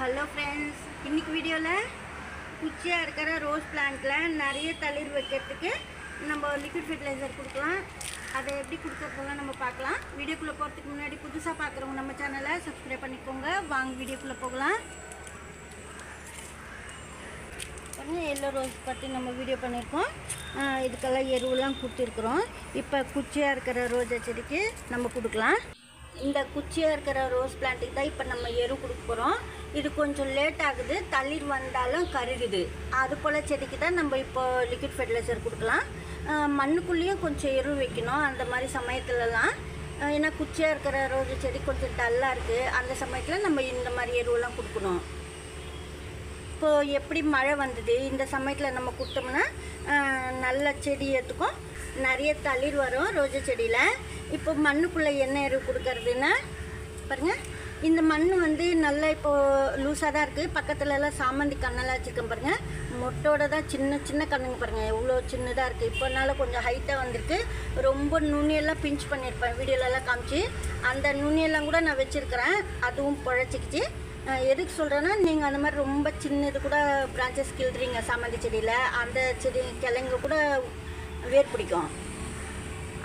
Hello friends இன்றைக்கி வீடியோவில் குச்சியாக இருக்கிற ரோஸ் பிளான்ட்டில் நிறைய தளிர் வைக்கிறதுக்கு நம்ம லிக்விட் ஃபெர்டிலைசர் கொடுக்கலாம். அதை எப்படி கொடுக்கறதெல்லாம் நம்ம பார்க்கலாம். வீடியோக்குள்ளே போகிறதுக்கு முன்னாடி புதுசாக பார்க்குறவங்க நம்ம சேனலை சப்ஸ்கிரைப் பண்ணிக்கோங்க. வாங்க வீடியோக்குள்ளே போகலாம். பாருங்க எல்லோ ரோஸ் பற்றி நம்ம வீடியோ பண்ணியிருக்கோம் இதுக்கெல்லாம் எருவெலாம் கொடுத்துருக்குறோம். இப்போ குச்சியாக இருக்கிற ரோஜா செடிக்கு நம்ம கொடுக்கலாம். இந்த குச்சியாக இருக்கிற ரோஸ் பிளான்ட்டுக்கு தான் இப்போ நம்ம எரு கொடுக்குறோம் இது கொஞ்சம் லேட் ஆகுது. தளிர் வந்தாலும் கருகுது. அது போல் செடிக்கு தான் நம்ம இப்போ லிக்விட் ஃபெர்டிலைசர் கொடுக்கலாம். மண்ணுக்குள்ளேயும் கொஞ்சம் எரு வைக்கணும். அந்த மாதிரி சமயத்துலலாம். ஏன்னா குச்சியாக இருக்கிற ரோஸ் செடி கொஞ்சம் டல்லாக இருக்குது அந்த சமயத்தில் நம்ம இந்த மாதிரி எருவெல்லாம் கொடுக்கணும். இப்போது எப்படி மழை வந்தது? இந்த சமயத்தில் நம்ம கொடுத்தோம்னா நல்ல செடி ஏற்றுக்கும் நிறைய தளிர் வரும் ரோஜா செடியில். இப்போ மண்ணுக்குள்ளே என்ன எரு கொடுக்கறதுன்னா பாருங்கள் இந்த மண் வந்து நல்லா இப்போது லூஸாக தான் இருக்குது பக்கத்துலலாம் சாமந்தி கண்ணெல்லாம் வச்சுருக்கேன் பாருங்கள் மொட்டோட தான் சின்ன சின்ன கண்ணுங்க பாருங்கள் எவ்வளோ சின்னதாக இருக்குது இப்போனால கொஞ்சம் ஹைட்டாக வந்திருக்கு. ரொம்ப நுண்ணியெல்லாம் பிஞ்ச் பண்ணியிருப்பேன். வீடியோலலாம் காமிச்சு. அந்த நுண்ணியெல்லாம் கூட நான் வச்சுருக்கிறேன். அதுவும் புழைச்சிக்கிச்சு. எதுக்கு சொல்கிறேன்னா நீங்கள் அந்த மாதிரி ரொம்ப சின்னது கூட பிரான்ச்சஸ் கிள்றீங்க சாமந்தி செடியில். அந்த செடி கிழங்கு கூட வேர் பிடிக்கும்.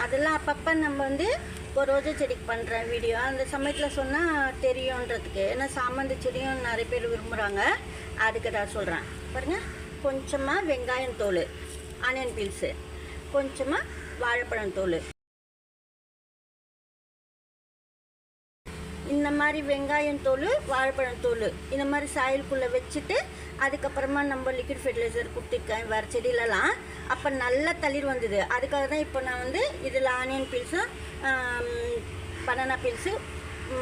அதெல்லாம் அப்பப்போ நம்ம வந்து இப்போ ரோஜா செடிக்கு பண்ணுறேன் வீடியோ அந்த சமயத்தில் சொன்னால் தெரியுன்றதுக்கு. ஏன்னா சாமந்தி செடியும் நிறைய பேர் விரும்புகிறாங்க அதுக்கு தான் சொல்கிறேன் பாருங்கள் கொஞ்சமாக வெங்காயம் தோல் ஆனியன் பீல்ஸு கொஞ்சமாக வாழைப்பழம் தோல். இந்த மாதிரி வெங்காயம் தோல் வாழைப்பழம் தோல் இந்த மாதிரி சாயலுக்குள்ளே வச்சுட்டு அதுக்கப்புறமா நம்ம லிக்விட் ஃபெர்டிலைசர் கொடுத்துருக்கேன் வேறு செடியிலலாம் அப்போ நல்லா தளிர் வந்தது. அதுக்காக தான் இப்போ நான் வந்து இதில் ஆனியன் பீல்ஸும் பனானா பீல்ஸு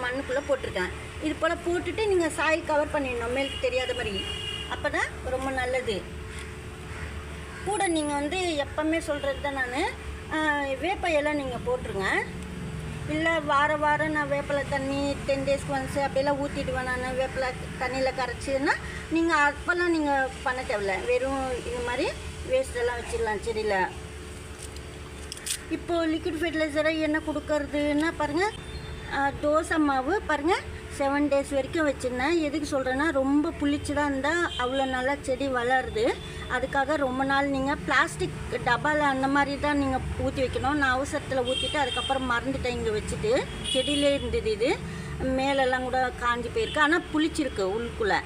மண்ணுக்குள்ளே போட்டிருக்கேன். இது போல் போட்டுட்டு நீங்கள் சாயில் கவர் பண்ணிடணும். மேலுக்கு தெரியாத மாதிரி. அப்போ தான் ரொம்ப நல்லது. கூட நீங்கள் வந்து எப்பவுமே சொல்கிறது தான் நான் வேப்பையெல்லாம் நீங்கள் போட்டுருங்க. இல்லை வார வாரம் நான் வேப்பிலை தண்ணி டென் டேஸ்க்கு ஒன்ஸ் அப்படியெல்லாம் ஊற்றிடுவேன் நான். வேப்பிலை தண்ணியில் கரைச்சின்னா நீங்கள் அப்போல்லாம் நீங்கள் பண்ண தேவையில்ல. வெறும் இந்த மாதிரி வேஸ்டெல்லாம் வச்சிடலாம் செடியில். இப்போது லிக்விட் ஃபெர்டிலைசராக என்ன கொடுக்கறதுன்னா பாருங்கள் தோசை மாவு பாருங்கள் செவன் டேஸ் வரைக்கும் வச்சுருந்தேன். எதுக்கு சொல்கிறேன்னா ரொம்ப புளிச்சுதான் இருந்தால் அவ்வளோ நல்லா செடி வளருது. அதுக்காக ரொம்ப நாள் நீங்கள் பிளாஸ்டிக் டப்பாவில் அந்த மாதிரி தான் நீங்கள் ஊற்றி வைக்கணும். நான் அவசரத்தில் ஊற்றிட்டு அதுக்கப்புறம் மறந்துட்டேன் இங்கே வச்சுட்டு. செடியிலே இருந்தது இது. மேலெல்லாம் கூட காஞ்சி போயிருக்கு. ஆனால் புளிச்சிருக்கு உள்ளுக்குள்ளே.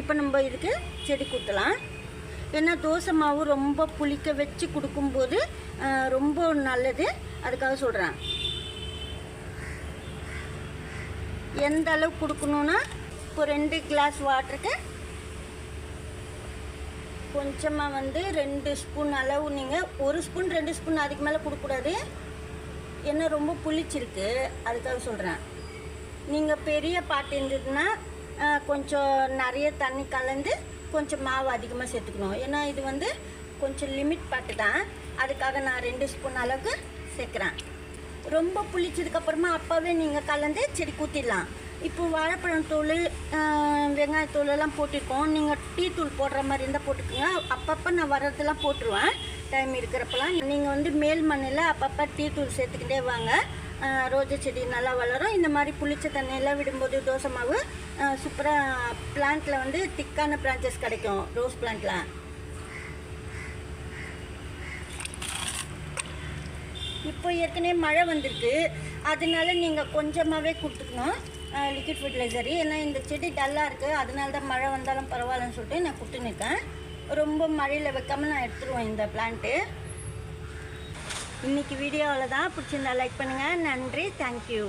இப்போ நம்ம இதுக்கு செடி குத்தலாம் ஏன்னா தோசை மாவு ரொம்ப புளிக்க வச்சு கொடுக்கும்போது ரொம்ப நல்லது. அதுக்காக சொல்கிறேன் எந்த அளவு கொடுக்கணுன்னா இப்போ ரெண்டு கிளாஸ் வாட்டருக்கு கொஞ்சமாக வந்து ரெண்டு ஸ்பூன் அளவு நீங்கள் ஒரு ஸ்பூன் ரெண்டு ஸ்பூன் அதுக்கு மேலே கொடுக்கக்கூடாது. ஏன்னா ரொம்ப புளிச்சிருக்கு. அதுக்காக சொல்கிறேன் நீங்கள் பெரிய பாட்டு இருந்ததுன்னா கொஞ்சம் நிறைய தண்ணி கலந்து கொஞ்சம் மாவு அதிகமாக சேர்த்துக்கணும். ஏன்னா இது வந்து கொஞ்சம் லிமிட் பாட்டு தான். அதுக்காக நான் ரெண்டு ஸ்பூன் அளவுக்கு சேர்க்குறேன். ரொம்ப புளிச்சதுக்கப்புறமா அப்போவே நீங்கள் கலந்து செடி ஊற்றிடலாம் இப்போ வாழைப்பழம் தூள் வெங்காயத்தூள் எல்லாம் போட்டிருக்கோம். நீங்கள் டீ தூள் போடுற மாதிரி இருந்தால் போட்டுக்கோங்க. அப்பப்போ நான் வர்றதெல்லாம் போட்டுருவேன். டைம் இருக்கிறப்பெல்லாம். நீங்கள் வந்து மேல் மண்ணில் அப்பப்போ டீ தூள் சேர்த்துக்கிட்டே வாங்க. ரோஜா செடி நல்லா வளரும். இந்த மாதிரி புளிச்ச தண்ணியெல்லாம் விடும்போது தோசை மாவு சூப்பராக பிளான்ட்டில் வந்து திக்கான பிரான்ச்சஸ் கிடைக்கும். ரோஸ் பிளான்ட்லாம் இப்போ ஏற்கனவே மழை வந்திருக்கு. அதனால நீங்கள் கொஞ்சமாகவே கொடுத்துக்கணும். லிக்விட் ஃபெர்டிலைசர் ஏன்னா இந்த செடி டல்லாக இருக்குது அதனால தான் மழை வந்தாலும் பரவாயில்லன்னு சொல்லிட்டு நான் கொடுத்துன்னுருக்கேன் ரொம்ப மழையில் வைக்காமல் நான் எடுத்துருவேன் இந்த பிளான்ட்டு இன்றைக்கி வீடியோவில் தான் பிடிச்சிருந்தா லைக் பண்ணுங்கள் நன்றி. தேங்க்யூ